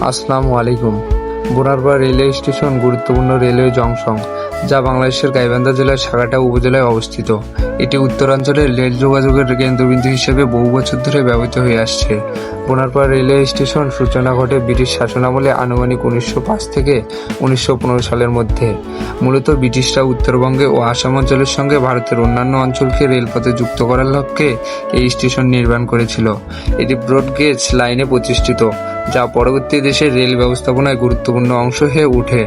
আসসালামু আলাইকুম। Bonarpara railway station গুরুত্বপূর্ণ রেলওয়ে জংশন, যা বাংলাদেশের গাইবান্ধা জেলার সাগাটা উপজেলায় অবস্থিত। এটি উত্তরাঞ্চলের রেল যোগাযোগের কেন্দ্রবিন্দু হিসেবে বহু বছর ধরে ব্যবহৃত হয়ে আসছে। বোনারপাড়া রেলওয়ে স্টেশন সূচনা ঘটে ব্রিটিশ শাসনামলে আনুমানিক উনিশশো পাঁচ থেকে উনিশশো পনেরো সালের মধ্যে। মূলত ব্রিটিশরা উত্তরবঙ্গে ও আসাম অঞ্চলের সঙ্গে ভারতের অন্যান্য অঞ্চলকে রেলপথে যুক্ত করার লক্ষ্যে এই স্টেশন নির্মাণ করেছিল। এটি ব্রডগেজ লাইনে প্রতিষ্ঠিত, যা পরবর্তী দেশের রেল ব্যবস্থাপনায় গুরুত্বপূর্ণ অংশ হয়ে ওঠে।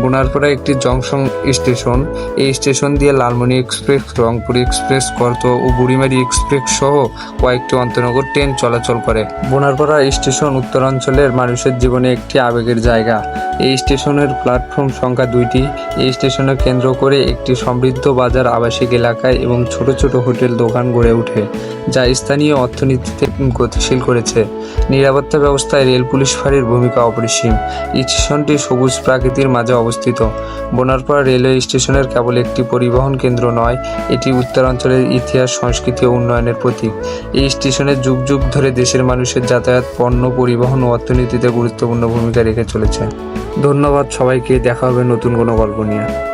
বোনারপাড়া একটি জংশন স্টেশন, এই স্টেশন দিয়ে লালমনি এক্সপ্রেস রংপুর এক্সপ্রেস কর্ত ও বুড়িমারি এক্সপ্রেস সহ কয়েকটি অন্তনগর ট্রেন চলাচল করে। বোনারপাড়া স্টেশন উত্তরাঞ্চলের মানুষের জীবনে একটি আবেগের জায়গা। এই স্টেশনের প্ল্যাটফর্ম সংখ্যা দুইটি। এই স্টেশনে কেন্দ্র করে একটি সমৃদ্ধ বাজার, আবাসিক এলাকায় এবং ছোট ছোট হোটেল দোকান গড়ে ওঠে, যা স্থানীয় অর্থনীতিতে গতিশীল করেছে। নিরাপত্তা ব্যবস্থায় রেল পুলিশ ফাঁড়ির ভূমিকা অপরিসীম। এই স্টেশনটি সবুজ প্রাকৃতির মাঝে অবস্থিত। বোনারপাড়া রেলওয়ে স্টেশনের কেবল একটি পরিবহন কেন্দ্র নয়, এটি উত্তরাঞ্চলের ইতিহাস, সংস্কৃতি ও উন্নয়নের প্রতীক। এই স্টেশনে যুগ যুগ ধরে দেশের মানুষের যাতায়াত, পণ্য, পরিবহন ও অর্থনীতিতে গুরুত্বপূর্ণ ভূমিকা রেখে চলেছে। ধন্যবাদ সবাইকে দেখা হবে নতুন কোনো গল্প নিয়ে।